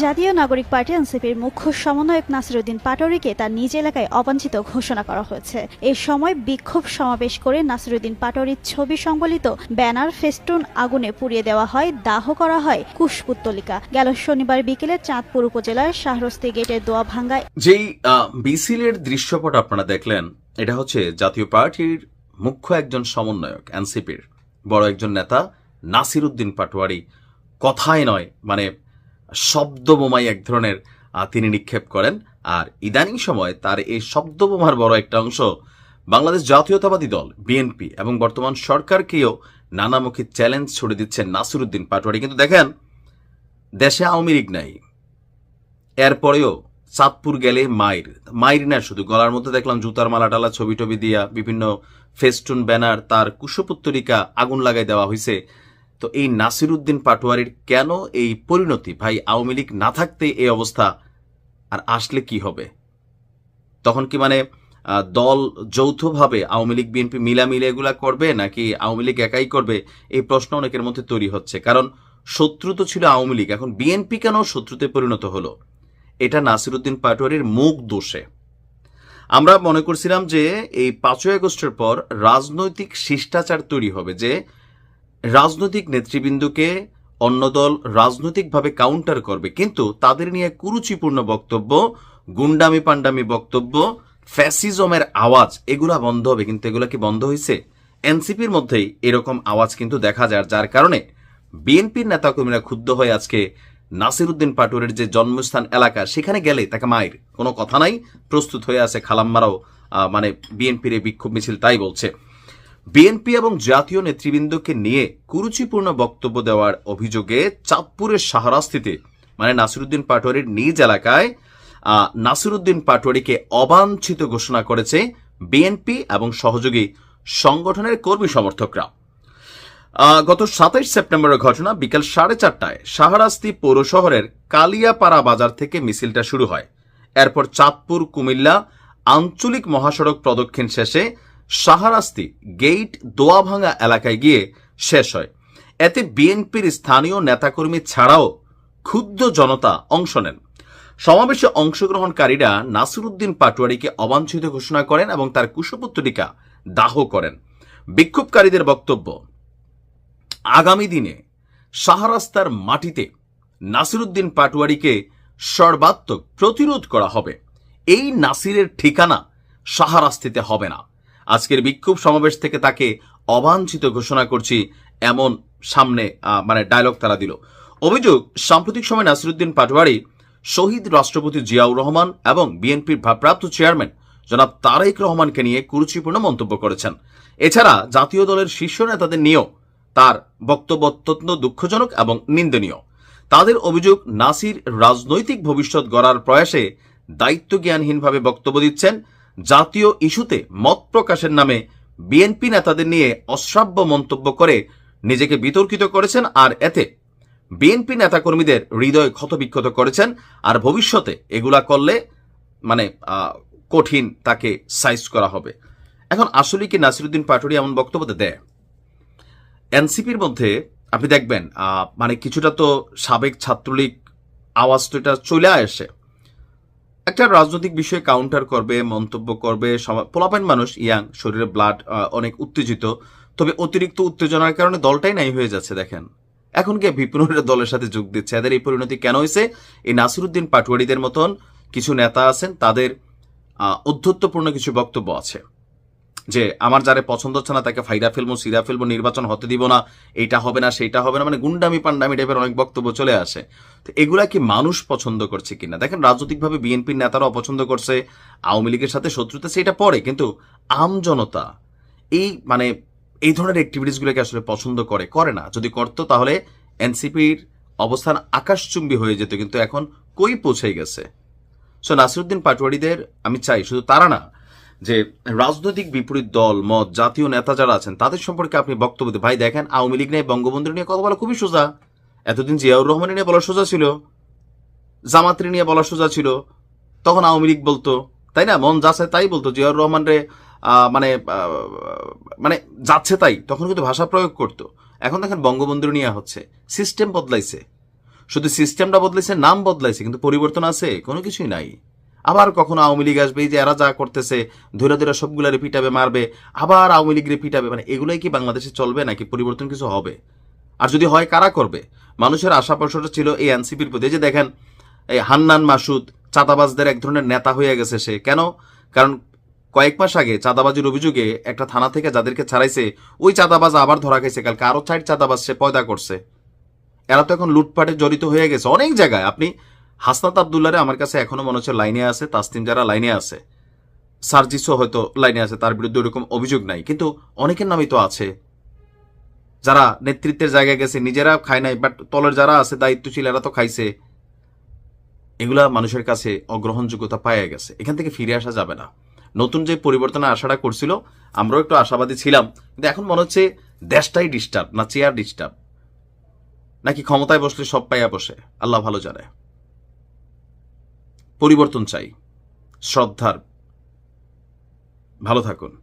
জাতীয় নাগরিক পার্টি এনসিপির মুখ্য সমন্বয়ক নাসিরুদ্দিন পাটোয়ারিকে তার নিজ এলাকায় অবাঞ্ছিত ঘোষণা করা হয়েছে। এ সময় বিক্ষোভ সমাবেশ করে নাসিরুদ্দিন পাটোয়ারির ছবি সংবলিত ব্যানার ফেস্টুন আগুনে পুড়িয়ে দেওয়া হয়, দাহ করা হয় কুশপুত্তলিকা। গেল শনিবার বিকেলে চাঁদপুর উপজেলার শাহরস্তি গেটের দোয়া ভাঙ্গায় যেই বিসিলের দৃশ্যপট আপনারা দেখলেন, এটা হচ্ছে জাতীয় পার্টির মুখ্য একজন সমন্বয়ক এনসিপির। বড় একজন নেতা নাসির উদ্দিন পাটোয়ারি। কথাই নয় মানে শব্দ বোমাই এক ধরনের তিনি নিক্ষেপ করেন। আর ইদানিং সময় তার এই শব্দ বোমার বড় একটা অংশ বাংলাদেশ জাতীয়তাবাদী দল বিএনপি এবং বর্তমান সরকারকেও নানামুখী চ্যালেঞ্জ ছুড়ে দিচ্ছেন নাসির উদ্দিন পাটোয়ারি। কিন্তু দেখেন, দেশে আওয়ামী লীগ নাই। এরপরেও চাঁদপুর গেলে মায়ের মায়ের না শুধু। গলার মধ্যে দেখলাম জুতার মালা টালা ছবি টবি দিয়া বিভিন্ন ফেস্টুন, ব্যানার, তার কুশপুত্তরিকা আগুন লাগাই দেওয়া হয়েছে তো এই নাসিরুদ্দিন পাটোয়ারির কেন এই পরিণতি? ভাই, আওয়ামী লীগ না থাকতে এই অবস্থা আর আসলে কি হবে? তখন কি মানে দল যৌথভাবে আওয়ামী লীগ, বিএনপি মিলামিলে এগুলা করবে নাকি আওয়ামী লীগ একাই করবে? এই প্রশ্ন অনেকের মধ্যে তৈরি হচ্ছে। কারণ শত্রু তো ছিল আওয়ামী লীগ, এখন বিএনপি কেন শত্রুতে পরিণত হলো? এটা নাসিরুদ্দিন পাটোয়ারির মুখ দোষে। আমরা মনে করছিলাম যে এই পাঁচই আগস্টের পর রাজনৈতিক শিষ্টাচার তৈরি হবে, যে রাজনৈতিক নেতৃবৃন্দকে অন্য দল রাজনৈতিকভাবে কাউন্টার করবে। কিন্তু তাদের নিয়ে কুরুচিপূর্ণ বক্তব্য, গুন্ডামি পান্ডামি বক্তব্য ফ্যাসিজমের আওয়াজ, এগুলা বন্ধ হবে। কিন্তু এগুলা কি বন্ধ হয়েছে এনসিপির মধ্যেই এরকম আওয়াজ কিন্তু দেখা যায়, যার কারণে বিএনপির নেতাকর্মীরা ক্ষুব্ধ হয়ে আজকে নাসিরুদ্দিন পাটুরের যে জন্মস্থান এলাকা, সেখানে গেলে তাকে মায়ের কোনো কথা নাই, প্রস্তুত হয়ে আছে খালাম্মারাও মানে বিএনপির এই বিক্ষোভ মিছিল তাই বলছে। বিএনপি এবং জাতীয় নেতৃবৃন্দকে নিয়ে কুরুচিপূর্ণ বক্তব্য দেওয়ার অভিযোগে চাঁদপুরের সাহারাস্তিতে মানে নাসিরুদ্দিন পাটোয়ারির নিজ এলাকায় নাসিরুদ্দিন পাটোয়ারিকে অবাঞ্ছিত ঘোষণা করেছে বিএনপি এবং সহযোগী সংগঠনের কর্মী সমর্থকরা। গত সাতাইশ সেপ্টেম্বরের ঘটনা বিকেল সাড়ে চারটায় শাহরাস্তি পৌর শহরের কালিয়াপাড়া বাজার থেকে মিছিলটা শুরু হয়। এরপর চাঁদপুর, কুমিল্লা আঞ্চলিক মহাসড়ক প্রদক্ষিণ শেষে শাহরাস্তি গেইট দোয়াভাঙ্গা এলাকায় গিয়ে শেষ হয়। এতে বিএনপির স্থানীয় নেতাকর্মী ছাড়াও ক্ষুব্ধ জনতা অংশ নেন। সমাবেশে অংশগ্রহণকারীরা নাসিরুদ্দিন পাটোয়ারিকে অবাঞ্ছিত ঘোষণা করেন এবং তার কুশপুত্তরিকা দাহ করেন। বিক্ষোভকারীদের বক্তব্য, আগামী দিনে শাহরাস্তার মাটিতে নাসিরুদ্দিন পাটোয়ারিকে সর্বাত্মক প্রতিরোধ করা হবে। এই নাসিরের ঠিকানা শাহরাস্তিতে হবে না। আজকের বিক্ষোভ সমাবেশ থেকে তাকে অবাঞ্ছিত ঘোষণা করছি এমন সামনে মানে ডায়লগ তারা দিল। অভিযোগ, সাম্প্রতিক সময় নাসিরুদ্দিন পাটোয়ারি, শহীদ রাষ্ট্রপতি জিয়াউর রহমান এবং বিএনপির ভারপ্রাপ্ত চেয়ারম্যান জনাব তারেক রহমানকে নিয়ে কুরুচিপূর্ণ মন্তব্য করেছেন। এছাড়া জাতীয় দলের শীর্ষ নেতাদের নিয়েও তার বক্তব্য অত্যন্ত দুঃখজনক এবং নিন্দনীয়। তাদের অভিযোগ, নাসির রাজনৈতিক ভবিষ্যৎ গড়ার প্রয়াসে দায়িত্বজ্ঞানহীনভাবে বক্তব্য দিচ্ছেন জাতীয় ইস্যুতে মত প্রকাশের নামে বিএনপি নেতাদের নিয়ে অশ্রাব্য মন্তব্য করে নিজেকে বিতর্কিত করেছেন আর এতে বিএনপি নেতাকর্মীদের হৃদয় ক্ষতবিক্ষত করেছেন আর ভবিষ্যতে এগুলা করলে মানে কঠিন তাকে সাইজ করা হবে। এখন আসলে কি নাসিরুদ্দিন পাটোয়ারি এমন বক্তব্য দেয়? এনসিপির মধ্যে আপনি দেখবেন মানে কিছুটা তো সাবেক ছাত্রলীগ আওয়াজ তো এটা চলে আসে। একটা রাজনৈতিক বিষয়ে কাউন্টার করবে, মন্তব্য করবে পোলাপাইন মানুষ, ইয়াং, শরীরে ব্লাড অনেক উত্তেজিত। তবে অতিরিক্ত উত্তেজনার কারণে দলটাই নাই হয়ে যাচ্ছে, দেখেন। এখন কে বিপ্লবীরা দলের সাথে যোগ দিচ্ছে। এদের এই পরিণতি কেন হয়েছে? এই নাসিরুদ্দিন পাটুয়ারিদের মতন কিছু নেতা আছেন, তাদের অধ্যত্বপূর্ণ কিছু বক্তব্য আছে। যে আমার যারে পছন্দ হচ্ছে না, তাকে ফাইদা ফেলব সিরা ফেলব, নির্বাচন হতে দিব না, এইটা হবে না, সেইটা হবে না মানে গুন্ডামি পান্ডামি টাইপের অনেক বক্তব্য চলে আসে। তো এগুলা কি মানুষ পছন্দ করছে কিনা? দেখেন, রাজনৈতিকভাবে বিএনপির নেতারা অপছন্দ করছে, আওয়ামী লীগের সাথে শত্রুতা, সেটা পরে, কিন্তু আম জনতা এই মানে এই ধরনের অ্যাক্টিভিটিসগুলোকে আসলে পছন্দ করে করে না। যদি করতো, তাহলে এনসিপির অবস্থান আকাশচুম্বী হয়ে যেত, কিন্তু এখন কই পৌঁছে গেছে? সো নাসিরুদ্দিন পাটোয়ারিদের আমি চাই, শুধু তারা না যে রাজনৈতিক বিপরীত দল, মত, জাতীয় নেতা যারা আছেন, তাদের সম্পর্কে আপনি বক্তব্য। ভাই দেখেন, আওয়ামী লীগ নিয়ে বঙ্গবন্ধু নিয়ে কথা বলা খুবই সোজা। এতদিন জিয়াউর রহমানের নিয়ে বলা সোজা ছিল। জামাত্রী নিয়ে বলা সোজা ছিল। তখন আওয়ামী লীগ বলতো। তাই না? মন যাচ্ছে তাই বলতো। জিয়াউর রহমান রে মানে মানে যাচ্ছে তাই। তখন কিন্তু ভাষা প্রয়োগ করতো। এখন দেখেন বঙ্গবন্ধু নিয়ে হচ্ছে। সিস্টেম বদলাইছে। শুধু সিস্টেমটা বদলাইছে, নাম বদলাইছে, কিন্তু পরিবর্তন আছে, কোনো কিছুই নাই। আবার কখনো আওয়ামী লীগ আসবে, এই যে এরা যা করতেছে ধরে ধরে সবগুলারে পিটাবে, মারবে, আবার আওয়ামী লীগরে পিটাবে মানে এগুলোই কি বাংলাদেশে চলবে নাকি পরিবর্তন কিছু হবে? আর যদি হয়, কারা করবে? মানুষের আশা প্রশ্নটা ছিল এই এনসিপির প্রতি। যে দেখেন, এই হান্নান মাসুদ চাঁদাবাজদের এক ধরনের নেতা হয়ে গেছে সে। কেন? কারণ কয়েক মাস আগে চাঁদাবাজির অভিযোগে একটা থানা থেকে যাদেরকে ছাড়াইছে, ওই চাঁদাবাজ আবার ধরা খাইছে। কালকে আরও চার চাঁদাবাজ সে পয়দা করছে। এরা তো এখন লুটপাটে জড়িত হয়ে গেছে অনেক জায়গায়। আপনি হাসনাত আবদুল্লারে আমার কাছে এখনও মনে হচ্ছে লাইনে আছে তাসতিম যারা লাইনে আছে। সার্জিসও হয়তো লাইনে আছে, তার বিরুদ্ধে ওরকম অভিযোগ নাই। কিন্তু অনেকের নামই তো আছে। যারা নেতৃত্বের জায়গায় গেছে, নিজেরা খায় নাই বাট তলের যারা আছে, দায়িত্বশীল, এরা তো খাইছে। এগুলা মানুষের কাছে অগ্রহণযোগ্যতা পাওয়া গেছে। এখান থেকে ফিরে আসা যাবে না। নতুন যে পরিবর্তনের আশাটা করছিল, আমরাও একটু আশাবাদী ছিলাম। কিন্তু এখন মনে হচ্ছে দেশটাই ডিস্টার্ব না চেয়ার ডিস্টার্ব নাকি ক্ষমতায় বসলে সব পাইয়া বসে, আল্লাহ ভালো জানে। পরিবর্তন চাই। শ্রদ্ধার। ভালো থাকুন।